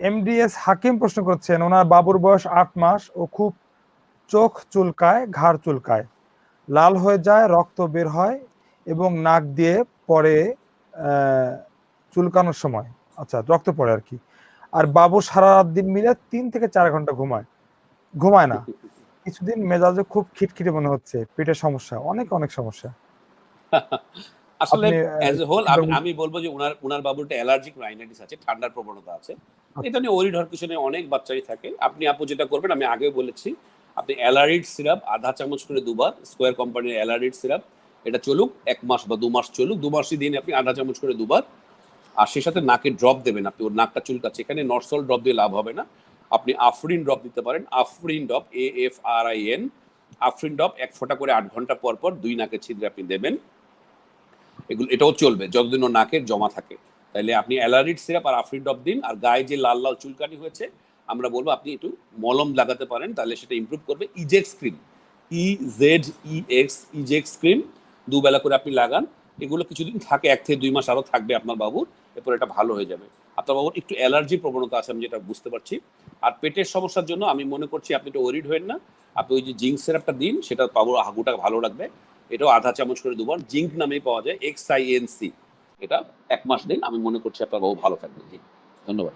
MDS হাকিম প্রশ্ন করছেন, ওনার বাবুর বয়স আট মাস ও খুব চোখ চুলকায়, ঘাড় চুলকায়। লাল হয়ে যায়, রক্ত বের হয় এবং নাক দিয়ে পরে চুলকানোর সময়। আচ্ছা রক্ত পড়ে আর কি। আর বাবু সারা রাত দিন মিলে তিন থেকে চার ঘণ্টা ঘুমায়। ঘুমায় না। কিছুদিন মেজাজে খুব খিটখিটে মনে হচ্ছে, পেটের সমস্যা, অনেক অনেক সমস্যা। আসলে অ্যাজ এ হোল আমি বলব যে উনার উনার বাবুরটা অ্যালার্জিক রাইনাইটিস আছে ঠান্ডার প্রবণতা আছে। আচ্ছা। এটা নিয়ে হওয়ার অনেক বাচ্চাই থাকে। আপনি আপু যেটা করবেন আমি আগেও বলেছি আপনি অ্যালারিড সিরাপ আধা চামচ করে দুবার স্কোয়ার কোম্পানির অ্যালারিড সিরাপ এটা চলুক এক মাস বা দু মাস চলুক দু মাসই দিন আপনি আধা চামচ করে দুবার। আর সেই সাথে নাকে ড্রপ দেবেন আপনি ওর নাকটা চুলকাচ্ছে এখানে নর্সল ড্রপ দিয়ে লাভ হবে না। আপনি আফরিন ড্রপ দিতে পারেন Afrin drop A F R I N Afrin drop এক ফোঁটা করে আট ঘণ্টা পর পর দুই নাকে ছিদ্রে আপনি দেবেন। এগুলো, এটাও চলবে, যতদিন ও নাকের জমা থাকে। তাইলে আপনি অ্যালারিড সিরাপ আর আফরিন ড্রপ দিন, আর গায়ে যে লাল লাল চুলকানি হয়েছে, আমরা বলব আপনি একটু মলম লাগাতে পারেন তাহলে সেটা ইমপ্রুভ করবে। Ezex cream E Z E X Ezex cream দুবেলা করে আপনি লাগান। এগুলো কিছুদিন থাকে, এক থেকে দুই মাস আরও থাকবে আপনার বাবুর, এরপর এটা ভালো হয়ে যাবে। আপনার বাবুর একটু অ্যালার্জি প্রবণতা আছে, আমি যেটা বুঝতে পারছি। আর পেটের সমস্যার জন্য আমি মনে করছি আপনি একটু ওরিড হবেন না। আপনি ওই যে জিঙ্ক সিরাপটা দিন, সেটা বাবুর হাগুটা ভালো রাখবে এটাও আধা চামচ করে দুবার জিঙ্ক নামেই পাওয়া যায় এক্স আই এন সি এটা এক মাস দিন, আমি মনে করছি আপনার বাবু ভালো থাকবে জি, ধন্যবাদ।